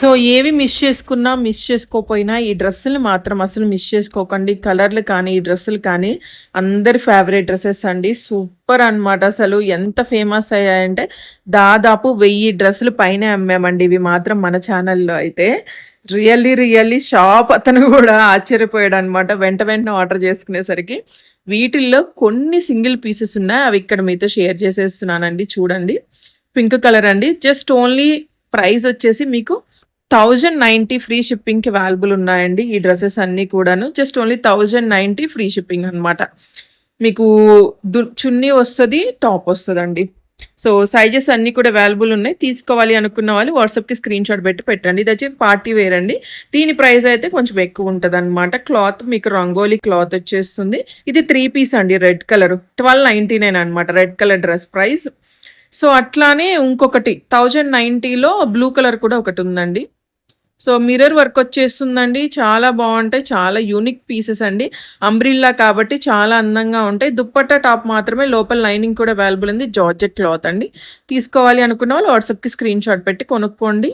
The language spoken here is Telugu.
సో ఏవి మిస్ చేసుకున్నా మిస్ చేసుకోపోయినా ఈ డ్రెస్సులు మాత్రం అసలు మిస్ చేసుకోకండి. కలర్లు కానీ ఈ డ్రెస్సులు కానీ అందరి ఫేవరెట్ డ్రెస్సెస్ అండి. సూపర్ అన్నమాట అసలు. ఎంత ఫేమస్ అయ్యాయంటే దాదాపు వెయ్యి డ్రెస్సులు పైనే అమ్మామండి. ఇవి మాత్రం మన ఛానల్లో అయితే రియల్లీ రియల్లీ షాప్ అతను కూడా ఆశ్చర్యపోయాడు అనమాట వెంట వెంటనే ఆర్డర్ చేసుకునేసరికి వీటిల్లో కొన్ని సింగిల్ పీసెస్ ఉన్నాయి. అవి ఇక్కడ మీతో షేర్ చేసేస్తున్నానండి. చూడండి. పింక్ కలర్ అండి. జస్ట్ ఓన్లీ ప్రైస్ వచ్చేసి మీకు థౌజండ్ నైంటీ ఫ్రీ షిప్పింగ్కి అవైలబుల్ ఉన్నాయండి ఈ డ్రెస్సెస్ అన్నీ కూడాను. Just only thousand ninety free shipping అనమాట మీకు దు చున్నీ వస్తుంది టాప్ వస్తుందండి. సో సైజెస్ అన్నీ కూడా అవైలబుల్ ఉన్నాయి. తీసుకోవాలి అనుకున్న వాళ్ళు వాట్సాప్కి స్క్రీన్ షాట్ పెట్టి పెట్టండి. ఇది వచ్చి పార్టీ వేర్ అండి. దీని ప్రైస్ అయితే కొంచెం ఎక్కువ ఉంటుంది అనమాట క్లాత్ మీకు రంగోలీ క్లాత్ వచ్చేస్తుంది. ఇది త్రీ పీస్ అండి red colour twelve ninety nine అనమాట red colour dress price so అట్లానే ఇంకొకటి థౌజండ్ నైంటీలో బ్లూ కలర్ కూడా ఒకటి ఉందండి. సో మిర్రర్ వర్క్ వచ్చేస్తుందండి. చాలా బాగుంటాయి. చాలా యూనిక్ పీసెస్ అండి. అంబ్రిల్లా కాబట్టి చాలా అందంగా ఉంటాయి. దుప్పట్టా టాప్ మాత్రమే లోపల లైనింగ్ కూడా అవైలబుల్ ఉంది. జార్జెట్ క్లాత్ అండి. తీసుకోవాలి అనుకున్న వాళ్ళు వాట్సాప్కి స్క్రీన్ షాట్ పెట్టి కొనుక్కోండి.